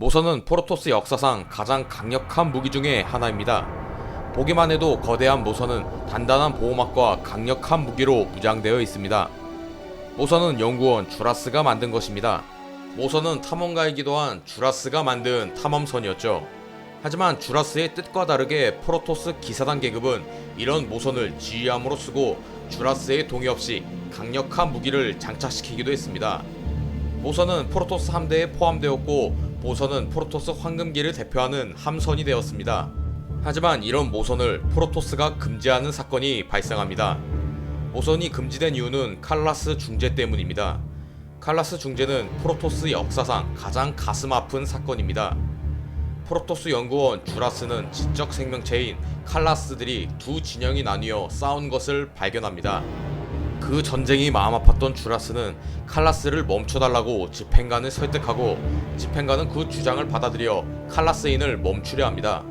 모선은 프로토스 역사상 가장 강력한 무기 중의 하나입니다. 보기만 해도 거대한 모선은 단단한 보호막과 강력한 무기로 무장되어 있습니다. 모선은 연구원 주라스가 만든 것입니다. 모선은 탐험가이기도 한 주라스가 만든 탐험선이었죠. 하지만 주라스의 뜻과 다르게 프로토스 기사단 계급은 이런 모선을 지휘함으로 쓰고 주라스의 동의 없이 강력한 무기를 장착시키기도 했습니다. 모선은 프로토스 함대에 포함되었고 모선은 프로토스 황금기를 대표하는 함선이 되었습니다. 하지만 이런 모선을 프로토스가 금지하는 사건이 발생합니다. 모선이 금지된 이유는 칼라스 중재 때문입니다. 칼라스 중재는 프로토스 역사상 가장 가슴 아픈 사건입니다. 프로토스 연구원 주라스는 지적 생명체인 칼라스들이 두 진영이 나뉘어 싸운 것을 발견합니다. 그 전쟁이 마음 아팠던 주라스는 칼라스를 멈춰달라고 집행관을 설득하고 집행관은 그 주장을 받아들여 칼라스인을 멈추려 합니다.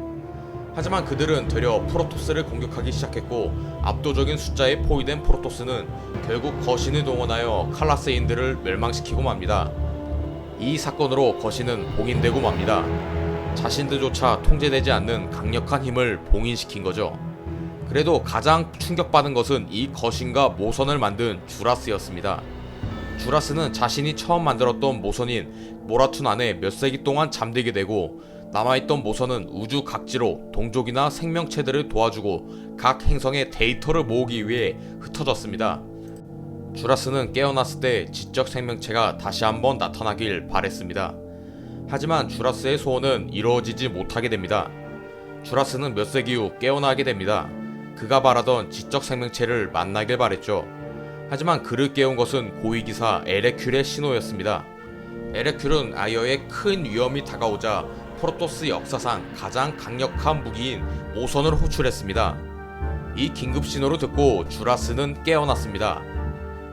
하지만 그들은 되려 프로토스를 공격하기 시작했고 압도적인 숫자에 포위된 프로토스는 결국 거신을 동원하여 칼라스인들을 멸망시키고 맙니다. 이 사건으로 거신은 봉인되고 맙니다. 자신들조차 통제되지 않는 강력한 힘을 봉인시킨 거죠. 그래도 가장 충격받은 것은 이 거신과 모선을 만든 주라스였습니다. 주라스는 자신이 처음 만들었던 모선인 모라툰 안에 몇 세기 동안 잠들게 되고 남아있던 모선은 우주 각지로 동족이나 생명체들을 도와주고 각 행성의 데이터를 모으기 위해 흩어졌습니다. 주라스는 깨어났을 때 지적 생명체가 다시 한번 나타나길 바랬습니다. 하지만 주라스의 소원은 이루어지지 못하게 됩니다. 주라스는 몇 세기 후 깨어나게 됩니다. 그가 바라던 지적 생명체를 만나길 바랬죠. 하지만 그를 깨운 것은 고위기사 에레큐의 신호였습니다. 에레큐는 아이어의 큰 위험이 다가오자 프로토스 역사상 가장 강력한 무기인 모선을 호출했습니다. 이 긴급 신호를 듣고 주라스는 깨어났습니다.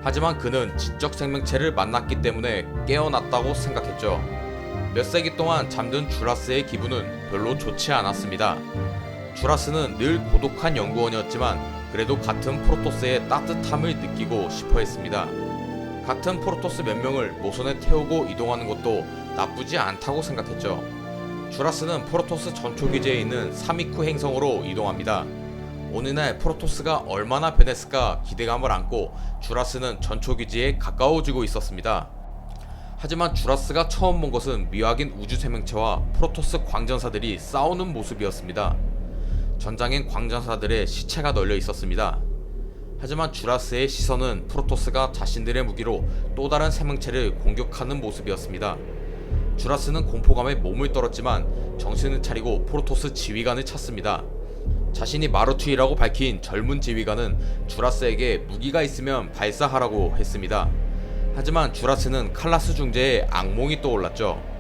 하지만 그는 지적 생명체를 만났기 때문에 깨어났다고 생각했죠. 몇 세기 동안 잠든 주라스의 기분은 별로 좋지 않았습니다. 주라스는 늘 고독한 연구원이었지만 그래도 같은 프로토스의 따뜻함을 느끼고 싶어 했습니다. 같은 프로토스 몇 명을 모선에 태우고 이동하는 것도 나쁘지 않다고 생각했죠. 주라스는 프로토스 전초 기지에 있는 사미쿠 행성으로 이동합니다. 어느 날 프로토스가 얼마나 변했을까 기대감을 안고 주라스는 전초 기지에 가까워지고 있었습니다. 하지만 주라스가 처음 본 것은 미확인 우주 생명체와 프로토스 광전사들이 싸우는 모습이었습니다. 전장엔 광전사들의 시체가 널려 있었습니다. 하지만 주라스의 시선은 프로토스가 자신들의 무기로 또 다른 생명체를 공격하는 모습이었습니다. 주라스는 공포감에 몸을 떨었지만 정신을 차리고 프로토스 지휘관을 찾습니다. 자신이 마루투이라고 밝힌 젊은 지휘관은 주라스에게 무기가 있으면 발사하라고 했습니다. 하지만 주라스는 칼라스 중재에 악몽이 떠올랐죠.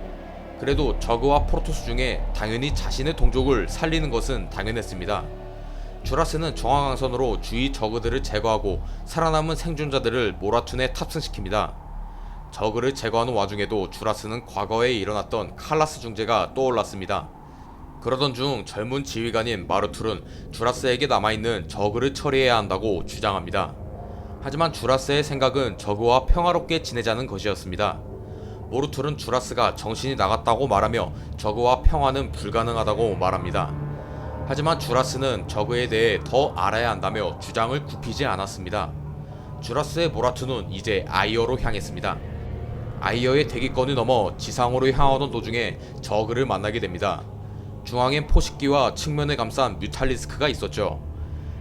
그래도 저그와 프로토스 중에 당연히 자신의 동족을 살리는 것은 당연했습니다. 주라스는 정화강선으로 주위 저그들을 제거하고 살아남은 생존자들을 모라툰에 탑승시킵니다. 저그를 제거하는 와중에도 주라스는 과거에 일어났던 칼라스 중재가 떠올랐습니다. 그러던 중 젊은 지휘관인 마르툴은 주라스에게 남아있는 저그를 처리해야 한다고 주장합니다. 하지만 주라스의 생각은 저그와 평화롭게 지내자는 것이었습니다. 모르툴은 주라스가 정신이 나갔다고 말하며 저그와 평화는 불가능하다고 말합니다. 하지만 주라스는 저그에 대해 더 알아야 한다며 주장을 굽히지 않았습니다. 주라스의 모라투는 이제 아이어로 향했습니다. 아이어의 대기권을 넘어 지상으로 향하던 도중에 저그를 만나게 됩니다. 중앙엔 포식기와 측면을 감싼 뮤탈리스크가 있었죠.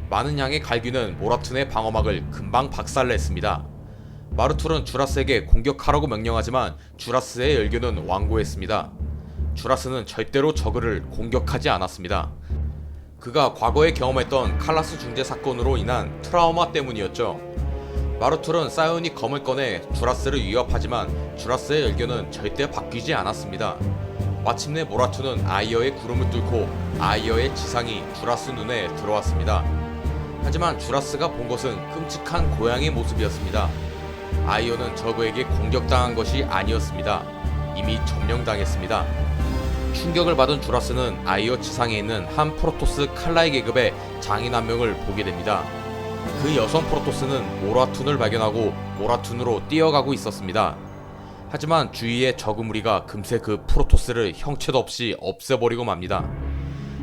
많은 양의 갈귀는 모라툰의 방어막을 금방 박살냈습니다. 마르툴은 주라스에게 공격하라고 명령하지만 주라스의 열교는 완고했습니다. 주라스는 절대로 저그를 공격하지 않았습니다. 그가 과거에 경험했던 칼라스 중재 사건으로 인한 트라우마 때문이었죠. 마르툴은 사이오닉 검을 꺼내 주라스를 위협하지만 주라스의 열교는 절대 바뀌지 않았습니다. 마침내 모라투는 아이어의 구름을 뚫고 아이어의 지상이 주라스 눈에 들어왔습니다. 하지만 주라스가 본 것은 끔찍한 고양의 모습이었습니다. 아이어는 저그에게 공격당한 것이 아니었습니다. 이미 점령당했습니다. 충격을 받은 주라스는 아이어 지상에 있는 한 프로토스 칼라이 계급의 장인 한 명을 보게 됩니다. 그 여성 프로토스는 모라툰을 발견하고 모라툰으로 뛰어가고 있었습니다. 하지만 주위의 적은 무리가 금세 그 프로토스를 형체도 없이 없애버리고 맙니다.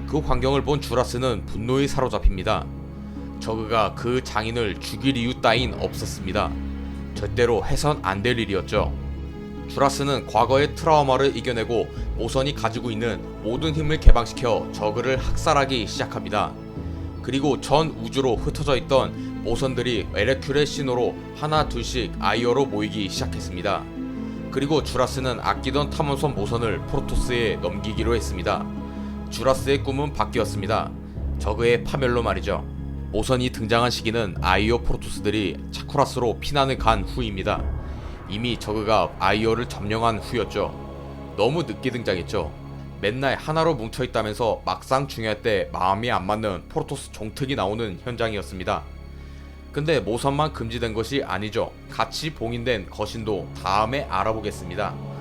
그 광경을 본 주라스는 분노에 사로잡힙니다. 저그가 그 장인을 죽일 이유 따윈 없었습니다. 절대로 해선 안 될 일이었죠. 주라스는 과거의 트라우마를 이겨내고 모선이 가지고 있는 모든 힘을 개방시켜 저그를 학살하기 시작합니다. 그리고 전 우주로 흩어져 있던 모선들이 에레큐의 신호로 하나 둘씩 아이어로 모이기 시작했습니다. 그리고 주라스는 아끼던 탐험선 모선을 프로토스에 넘기기로 했습니다. 주라스의 꿈은 바뀌었습니다. 저그의 파멸로 말이죠. 모선이 등장한 시기는 아이오 프로토스들이 차쿠라스로 피난을 간 후입니다. 이미 저그가 아이오를 점령한 후였죠. 너무 늦게 등장했죠. 맨날 하나로 뭉쳐있다면서 막상 중요할 때 마음이 안 맞는 프로토스 종특이 나오는 현장이었습니다. 근데 모선만 금지된 것이 아니죠. 같이 봉인된 거신도 다음에 알아보겠습니다.